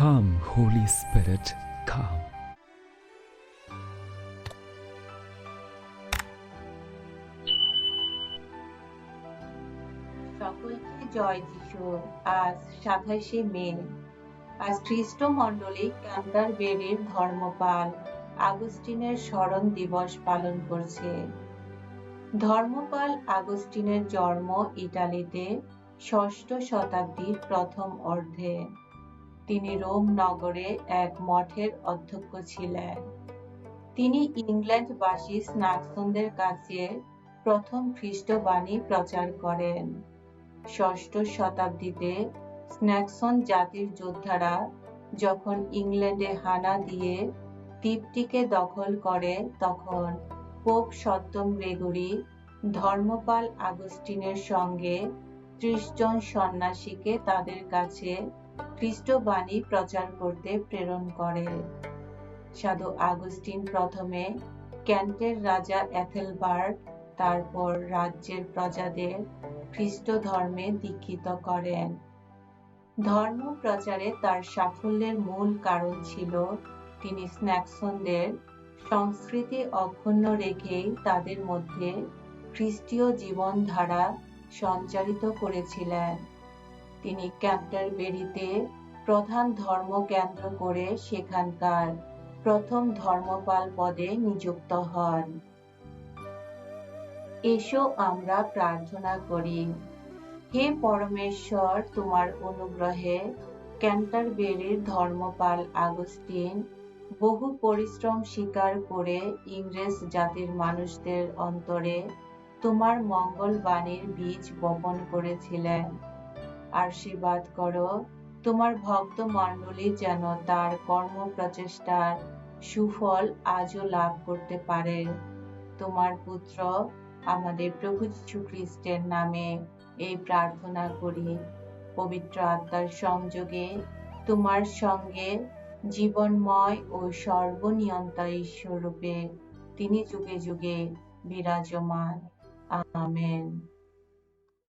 Come, Holy Spirit, come. সকলকে জয় আজ সাতাশে মে। আজ খ্রিস্ট ধর্মপাল আগস্টিনের স্মরণ দিবস পালন করছে। ধর্মপাল আগস্টিনের জন্ম ইটালিতে ষষ্ঠ শতাব্দীর প্রথম অর্ধে। তিনি রোম নগরে এক মঠের অধ্যক্ষ ছিলেন। তিনি ইংল্যান্ডবাসী স্নাক্সনদের কাছে প্রথম খ্রিস্টবাণী প্রচার করেন। ষষ্ঠ শতাব্দীতে স্ন্যাকসন জাতির যোদ্ধারা যখন ইংল্যান্ডে হানা দিয়ে দ্বীপটিকে দখল করে, তখন পোপ সপ্তম গ্রেগরি ধর্মপাল আগস্টিনের সঙ্গে ত্রিশ জন সন্ন্যাসীকে তাদের কাছে খ্রিস্টবাণী প্রচার করতে প্রেরণ করে। সাধু আগস্টিন প্রথমে ক্যান্টের রাজা এথেলবার্ট তারপর রাজ্যের প্রজাদের খ্রিস্ট ধর্মে দীক্ষিত করেন। ধর্ম প্রচারে তার সাফল্যের মূল কারণ ছিল তিনি স্ন্যাকসনদের সংস্কৃতি অক্ষুণ্ণ রেখেই তাদের মধ্যে খ্রিস্টীয় জীবনধারা সঞ্চারিত করেছিলেন। তিনি ক্যান্টারবেরিতে প্রধান ধর্ম কেন্দ্র করে সেখানকার প্রথম ধর্মপাল পদে নিযুক্ত হন। এসো আমরা প্রার্থনা করি, হে পরমেশ্বর, তোমার অনুগ্রহে ক্যান্টারবেরির ধর্মপাল আগস্টিন বহু পরিশ্রম স্বীকার করে ইংরেজ জাতির মানুষদের অন্তরে তোমার মঙ্গল বাণীর বীজ বপন করেছিলেন। আশীর্বাদ করো। তোমার ভক্ত মণ্ডলী যেন তার কর্ম প্রচেষ্টার সুফল আজও লাভ করতে পারে। তোমার পুত্র আমাদের প্রভু খ্রিস্টের নামে এই প্রার্থনা করি। পবিত্র আত্মার সংযোগে, তোমার সঙ্গে জীবনময় ও সর্বনিয়ন্তা ঈশ্বর রূপে তিনি যুগে যুগে বিরাজমান। আমেন।